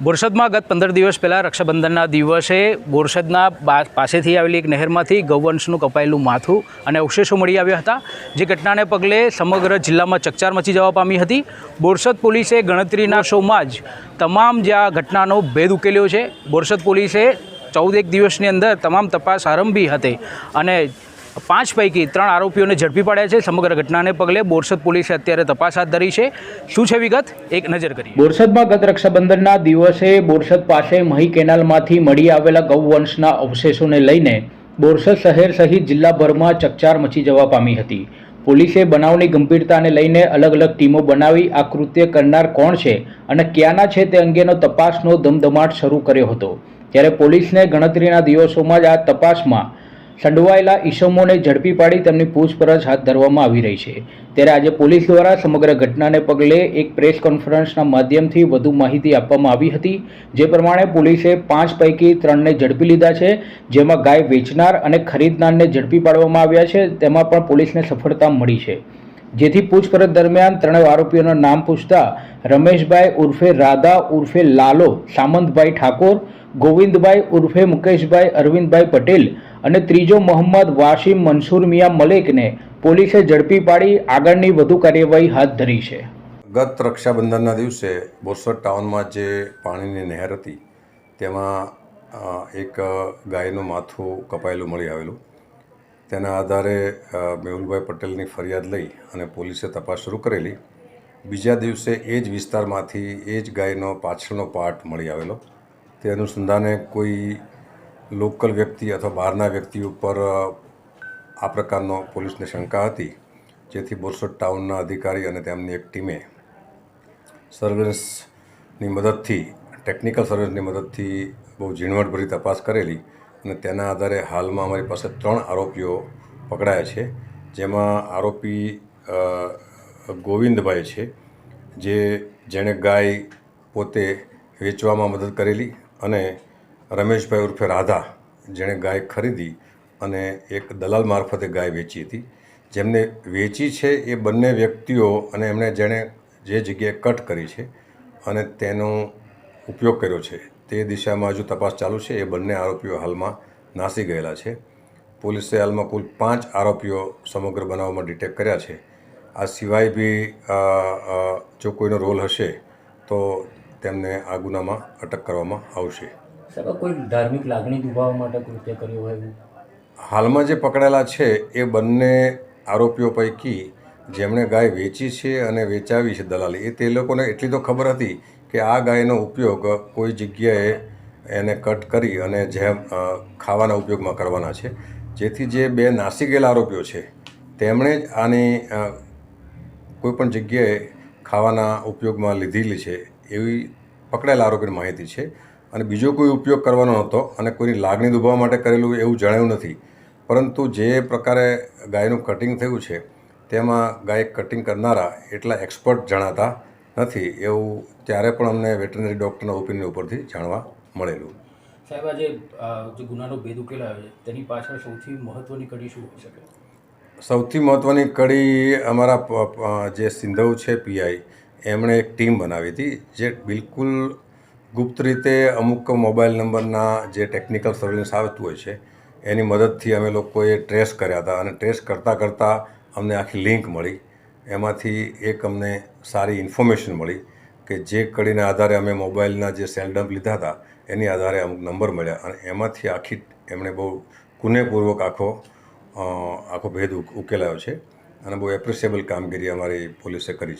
બોરસદમાં ગત પંદર દિવસ પહેલાં રક્ષાબંધનના દિવસે બોરસદના પાસેથી આવેલી એક નહેરમાંથી ગૌવંશનું કપાયેલું માથું અને અવશેષો મળી આવ્યા હતા. જે ઘટનાને પગલે સમગ્ર જિલ્લામાં ચકચાર મચી જવા પામી હતી. બોરસદ પોલીસે ગણતરીના શોમાં જ તમામ જે આ ઘટનાનો ભેદ ઉકેલ્યો છે. બોરસદ પોલીસે ચૌદ એક દિવસની અંદર તમામ તપાસ આરંભી હતી અને પાંચ પૈકી ત્રણ આરોપીઓને ઝડપી પાડ્યા છે. સમગ્ર ઘટનાને પગલે બોરસદ પોલીસે અત્યારે તપાસ હાથ ધરી છે. શું છે વિગત? એક નજર કરી બોરસદમાં ગત રક્ષાબંધનના દિવસે બોરસદ પાસે મહી કેનાલમાંથી મળી આવેલા ગૌવંશના અવશેષોને લઈને બોરસદ શહેર સહિત જિલ્લાભરમાં ચકચાર મચી જવા પામી હતી. પોલીસે બનાવની ગંભીરતાને લઈને અલગ અલગ ટીમો બનાવી આ કૃત્ય કરનાર કોણ છે અને ક્યાંના છે તે અંગેનો તપાસનો ધમધમાટ શરૂ કર્યો હતો. ત્યારે પોલીસને ગણતરીના દિવસોમાં જ આ તપાસમાં સંડવાયેલા ઈસમોને ઝડપી પાડી તેમની પૂછપરછ હાથ ધરવામાં આવી રહી છે. ત્યારે આજે પોલીસ દ્વારા સમગ્ર ઘટનાને પગલે એક પ્રેસ કોન્ફરન્સના માધ્યમથી વધુ માહિતી આપવામાં આવી હતી. જે પ્રમાણે પોલીસે પાંચ પૈકી ત્રણને ઝડપી લીધા છે, જેમાં ગાય વેચનાર અને ખરીદનારને ઝડપી પાડવામાં આવ્યા છે, તેમાં પણ પોલીસને સફળતા મળી છે. જેથી પૂછપરછ દરમિયાન ત્રણેય આરોપીઓના નામ પૂછતા રમેશભાઈ ઉર્ફે રાધા ઉર્ફે લાલો, સામંતભાઈ ઠાકોર, ગોવિંદભાઈ ઉર્ફે મુકેશભાઈ અરવિંદભાઈ પટેલ અને ત્રીજો મોહમ્મદ વાસિમ મનસુર મિયા મલેકને પોલીસે ઝડપી પાડી આગળની વધુ કાર્યવાહી હાથ ધરી છે. ગત રક્ષાબંધનના દિવસે બોરસદ ટાઉનમાં જે પાણીની નહેર હતી, તેમાં એક ગાયનું માથું કપાયેલું મળી આવેલું. તેના આધારે મેહુલભાઈ પટેલની ફરિયાદ લઈ અને પોલીસે તપાસ શરૂ કરેલી. બીજા દિવસે એ જ વિસ્તારમાંથી એ જ ગાયનો પાછળનો પાર્ટ મળી આવેલો. તે અનુસંધાને કોઈ લોકલ વ્યક્તિ અથવા બહારના વ્યક્તિ ઉપર આ પ્રકારનો પોલીસને શંકા હતી, જેથી બોરસદ ટાઉનના અધિકારી અને તેમની એક ટીમે સર્વેલન્સની મદદથી, ટેકનિકલ સર્વેલન્સની મદદથી બહુ ઝીણવટભરી તપાસ કરેલી અને તેના આધારે હાલમાં અમારી પાસે ત્રણ આરોપીઓ પકડાયા છે. જેમાં આરોપી ગોવિંદભાઈ છે, જે જેણે ગાય પોતે વેચવામાં મદદ કરેલી અને રમેશભાઈ ઉર્ફે રાધા, જેણે ગાય ખરીદી અને એક દલાલ મારફતે ગાય વેચી હતી. જેમને વેચી છે એ બંને વ્યક્તિઓ અને એમણે જેણે જે જગ્યાએ કટ કરી છે અને તેનો ઉપયોગ કર્યો છે, તે દિશામાં હજુ તપાસ ચાલુ છે. એ બંને આરોપીઓ હાલમાં નાસી ગયેલા છે. પોલીસે હાલમાં કુલ પાંચ આરોપીઓ સમગ્ર બનાવમાં ડિટેક્ટ કર્યા છે. આ સિવાય બી જો કોઈનો રોલ હશે તો તેમને આ ગુનામાં અટક કરવામાં આવશે. સાહેબ કોઈ ધાર્મિક લાગણી દુભાવવા માટે કૃત્ય કર્યું હોય એવું? હાલમાં જે પકડાયેલા છે, એ બંને આરોપીઓ પૈકી જેમણે ગાય વેચી છે અને વેચાવી છે દલાલી, એ તે લોકોને એટલી તો ખબર હતી કે આ ગાયનો ઉપયોગ કોઈ જગ્યાએ એને કટ કરી અને જેમ ખાવાના ઉપયોગમાં કરવાના છે. જેથી જે બે નાસી ગયેલા આરોપીઓ છે, તેમણે જ આની કોઈપણ કોઈ પણ જગ્યાએ ખાવાના ઉપયોગમાં લીધેલી છે એવી પકડાયેલા આરોપીની માહિતી છે. અને બીજો કોઈ ઉપયોગ કરવાનો નહોતો અને કોઈની લાગણી દુભાવવા માટે કરેલું એવું જણાયું નથી. પરંતુ જે પ્રકારે ગાયનું કટિંગ થયું છે તેમાં ગાય કટિંગ કરનારા એટલા એક્સપર્ટ જણાતા નથી એવું ત્યારે પણ અમને વેટરનરી ડૉક્ટરના ઓપિનિયન ઉપરથી જાણવા મળેલું. સાહેબ આજે જે ગુનાનો ભેદ ઉકેલાયો છે તેની પાછળ સૌથી મહત્ત્વની કડી શું હોઈ શકે? સૌથી મહત્ત્વની કડી અમારા જે સિંધવ છે પીઆઈ એમણે એક ટીમ બનાવી હતી જે બિલકુલ ગુપ્ત રીતે અમુક મોબાઈલ નંબરના જે ટેકનિકલ સર્વેલન્સ આવતું હોય છે, એની મદદથી અમે લોકોએ ટ્રેસ કર્યા હતા અને ટ્રેસ કરતાં કરતાં અમને આખી લિંક મળી. એમાંથી એક અમને સારી ઇન્ફોર્મેશન મળી કે જે કડીના આધારે અમે મોબાઈલના જે સેલ લીધા હતા, એની આધારે અમુક નંબર મળ્યા અને એમાંથી આખી એમણે બહુ કુનેપૂર્વક આખો આખો ભેદ ઉક- ઉકેલાયો છે અને બહુ એપ્રિસિએબલ કામગીરી અમારી પોલીસે કરી છે.